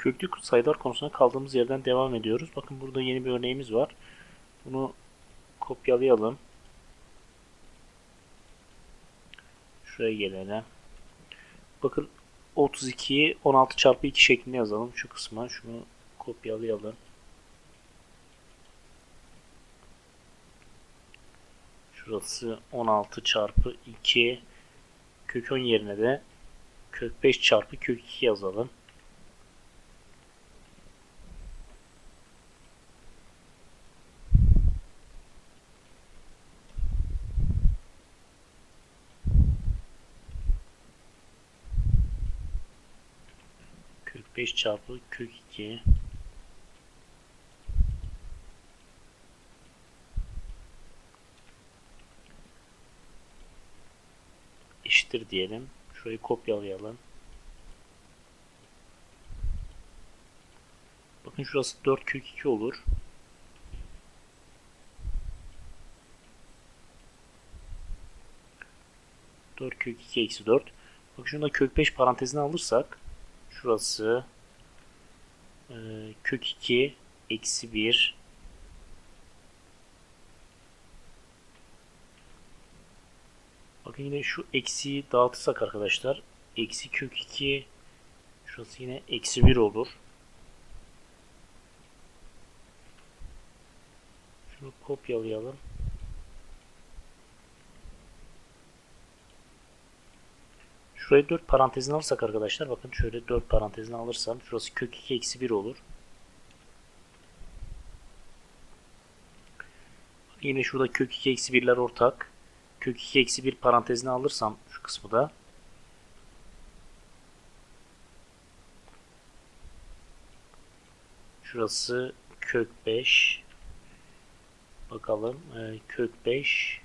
Köklü sayılar konusuna kaldığımız yerden devam ediyoruz. Bakın burada yeni bir örneğimiz var. Bunu kopyalayalım. Şuraya gelelim. Bakın 32'yi 16 çarpı 2 şeklinde yazalım. Şu kısma şunu kopyalayalım. Şurası 16 çarpı 2 kök 10 yerine de kök 5 çarpı kök 2 yazalım. Kök 5 çarpı kök 2 eşittir diyelim. Şurayı kopyalayalım. Bakın şurası 4 kök 2 olur. Dört kök 2 eksi 4. Bak şunu da kök 5 parantezine alırsak şurası e, kök 2 eksi 1 Bakın yine şu eksiyi dağıtırsak arkadaşlar eksi kök 2 şurası yine eksi 1 olur. Şunu kopyalayalım. Şurayı 4 parantezine alırsak arkadaşlar bakın şöyle 4 parantezine alırsam şurası kök 2 eksi 1 olur. Yine şurada kök 2 eksi 1'ler ortak. Kök 2 eksi 1 parantezine alırsam şu kısmı da Şurası kök 5 Bakalım e, kök 5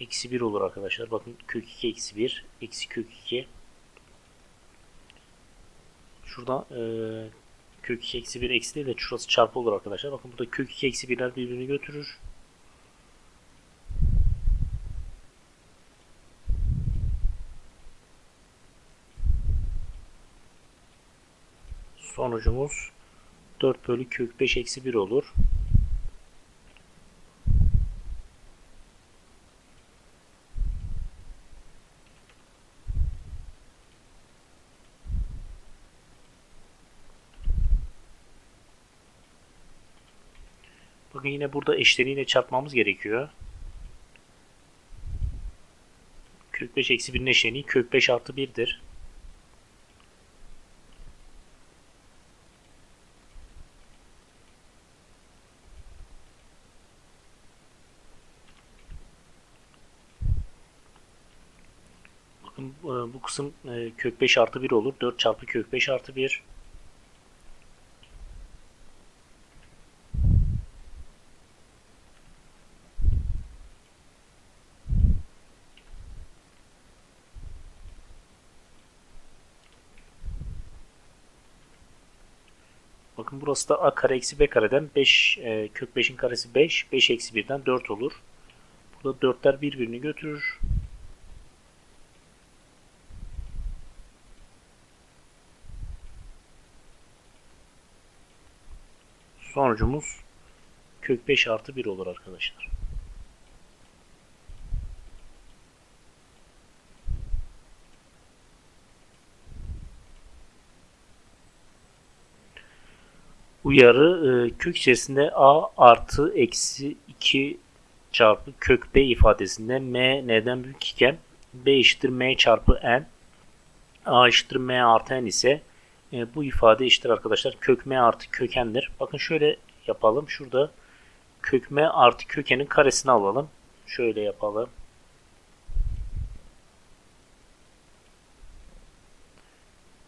eksi 1 olur arkadaşlar. Bakın kök 2 eksi 1 eksi kök 2 Şurada e, kök 2 eksi 1 eksi değil de şurası çarpı olur arkadaşlar. Bakın burada kök 2 eksi 1'ler birbirini götürür. Sonucumuz 4 bölü kök 5 eksi 1 olur. Bakın yine burada eşleniyle çarpmamız gerekiyor. Kök 5 eksi 1'in eşleniği kök 5 artı 1'dir. Bakın e, bu kısım e, kök 5 artı 1 olur. 4 çarpı kök 5 artı 1. Bakın burası da a kare eksi b kareden 5 e, kök 5'in karesi 5. 5 eksi 1'den 4 olur. Burada 4'ler birbirini götürür. Sonucumuz kök 5 artı 1 olur arkadaşlar. Uyarı e, kök içerisinde a artı eksi 2 çarpı kök b ifadesinde m n'den büyük iken b eşittir m çarpı n a eşittir m artı n ise e, bu ifade eşittir arkadaşlar kök m artı kökendir. Bakın şöyle yapalım. Şurada kök m artı kökenin karesini alalım. Şöyle yapalım.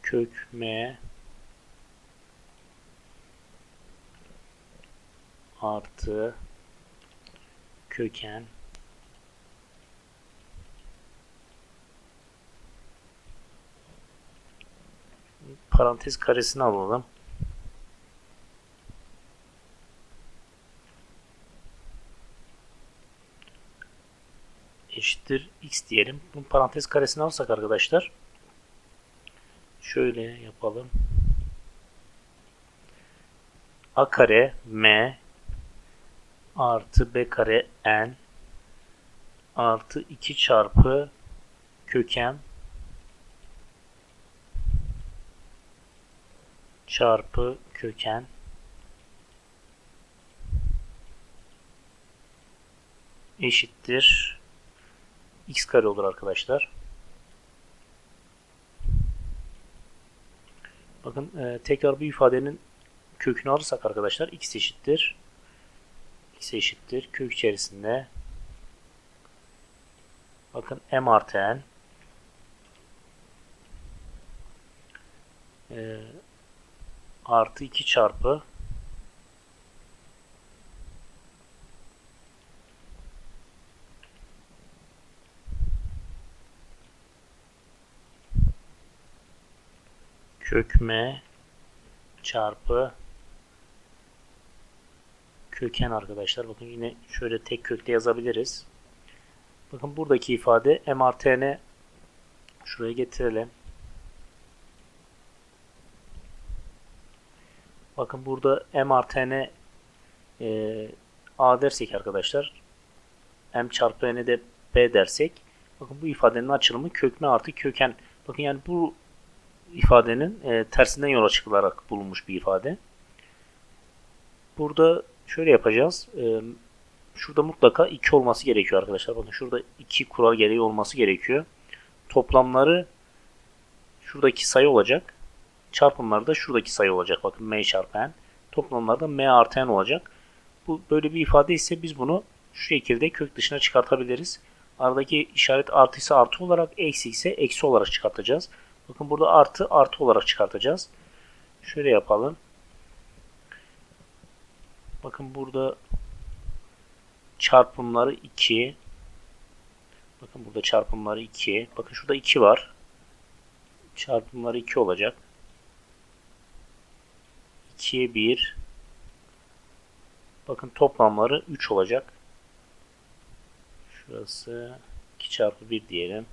Kök m artı köken parantez karesini alalım. eşittir x diyelim. Bu parantez karesini alırsak arkadaşlar şöyle yapalım. a kare m artı b kare n artı 2 çarpı köken çarpı köken eşittir x kare olur arkadaşlar. Bakın e, tekrar bir ifadenin kökünü alırsak arkadaşlar x eşittir x eşittir. Kök içerisinde bakın m artı n. E, artı 2 çarpı kök m çarpı köken arkadaşlar. Bakın yine şöyle tek kökte yazabiliriz. Bakın buradaki ifade m artı n şuraya getirelim. Bakın burada m artı n e, a dersek arkadaşlar m çarpı n de b dersek bakın bu ifadenin açılımı kök m artı köken. Bakın yani bu ifadenin e, tersinden yola çıkılarak bulunmuş bir ifade. Burada şöyle yapacağız. E, şurada mutlaka 2 olması gerekiyor arkadaşlar. Bakın şurada 2 kural gereği olması gerekiyor. Toplamları şuradaki sayı olacak. Çarpımları da şuradaki sayı olacak. Bakın m çarpı n. Toplamları da m artı n olacak. Bu böyle bir ifade ise biz bunu şu şekilde kök dışına çıkartabiliriz. Aradaki işaret artıysa artı olarak, eksi ise eksi olarak çıkartacağız. Bakın burada artı artı olarak çıkartacağız. Şöyle yapalım. Bakın burada çarpımları 2. Bakın burada çarpımları 2. Bakın şurada 2 var. Çarpımları 2 olacak. 2'ye 1. Bakın toplamları 3 olacak. Şurası 2 çarpı 1 diyelim.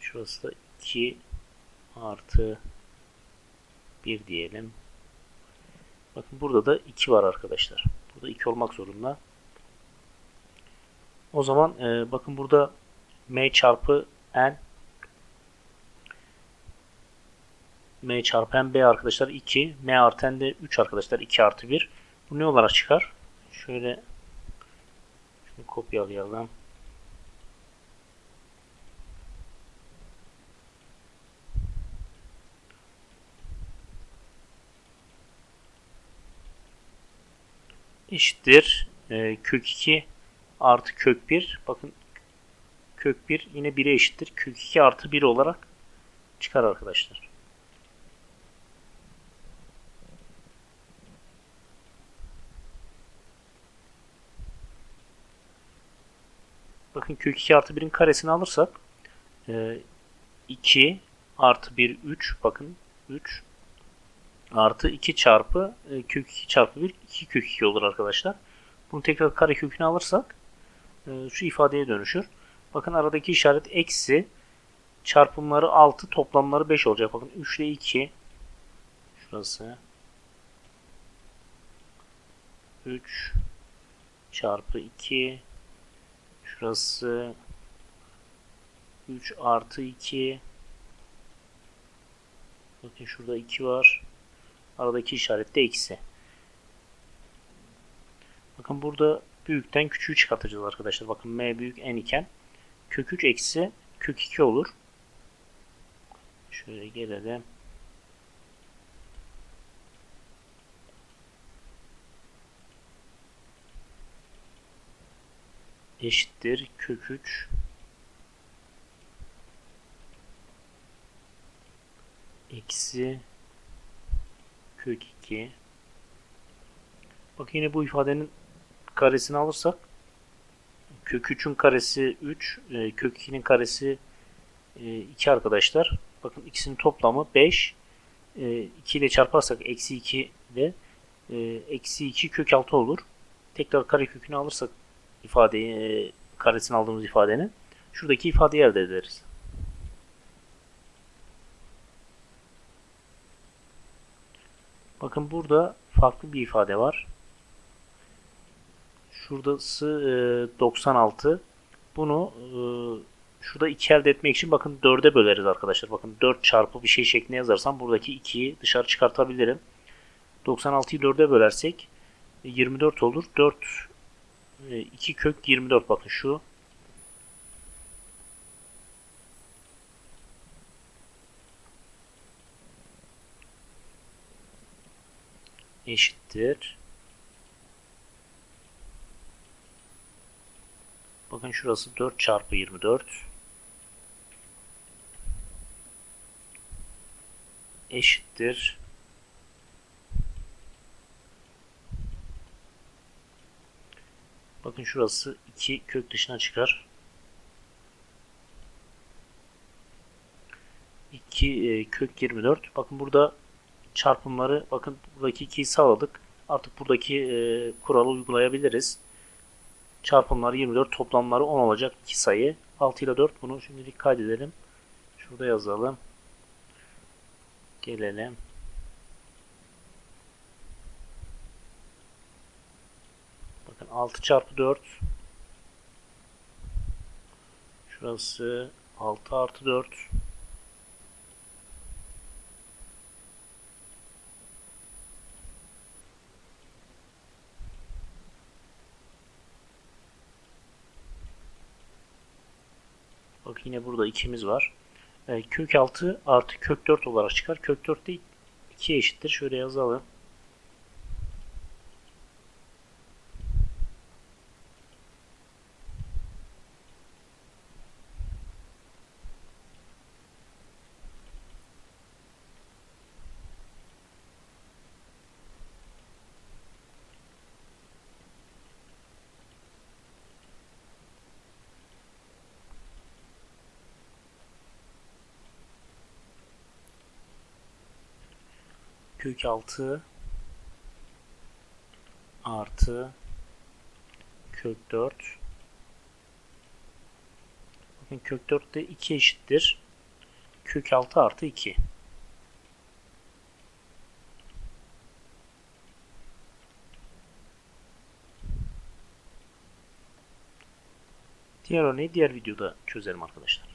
Şurası da 2 artı 1 diyelim. Bakın burada da 2 var arkadaşlar. Burada 2 olmak zorunda. O zaman e, bakın burada m çarpı n m çarpı n b arkadaşlar 2 m artı n de 3 arkadaşlar 2 artı 1 bu ne olarak çıkar? Şöyle şunu kopyalayalım. Eşittir. E, kök 2 artı kök 1 bakın kök 1 yine 1'e eşittir. Kök 2 artı 1 olarak çıkar arkadaşlar. Bakın kök 2 artı 1'in karesini alırsak 2 e, artı 1 3 bakın 3 artı 2 çarpı e, kök 2 çarpı 1 2 kök 2 olur arkadaşlar. Bunu tekrar kare kökünü alırsak e, şu ifadeye dönüşür. Bakın aradaki işaret eksi çarpımları 6 toplamları 5 olacak. Bakın 3 ile 2 şurası 3 çarpı 2 şurası 3 artı 2 bakın şurada 2 var Aradaki işaret de eksi. Bakın burada büyükten küçüğü çıkartacağız arkadaşlar. Bakın m büyük n iken kök 3 eksi kök 2 olur. Şöyle gelelim. eşittir kök 3 eksi kök 2 bak yine bu ifadenin karesini alırsak kök 3'ün karesi 3 e, kök 2'nin karesi 2 e, arkadaşlar. Bakın ikisinin toplamı 5 2 e, ile çarparsak eksi 2 de eksi 2 kök 6 olur. Tekrar kare kökünü alırsak ifadeyi karesini aldığımız ifadenin şuradaki ifadeyi elde ederiz. Bakın burada farklı bir ifade var. Şurası e, 96. Bunu e, şurada 2 elde etmek için bakın 4'e böleriz arkadaşlar. Bakın 4 çarpı bir şey şeklinde yazarsam buradaki 2'yi dışarı çıkartabilirim. 96'yı 4'e bölersek 24 olur. 4 2 kök 24 bakın şu eşittir. Bakın şurası 4 çarpı 24 eşittir. Bakın şurası 2 kök dışına çıkar. 2 e, kök 24. Bakın burada çarpımları bakın buradaki 2'yi sağladık. Artık buradaki e, kuralı uygulayabiliriz. Çarpımları 24 toplamları 10 olacak iki sayı. 6 ile 4 bunu şimdilik kaydedelim. Şurada yazalım. Gelelim. Bakın 6 çarpı 4 Şurası 6 artı 4 Bak yine burada ikimiz var. E, kök 6 artı kök 4 olarak çıkar. Kök 4 de 2'ye eşittir. Şöyle yazalım. Kök 6 artı kök 4 bakın kök 4 de 2 eşittir. Kök 6 artı 2 Diğer örneği diğer videoda çözelim arkadaşlar.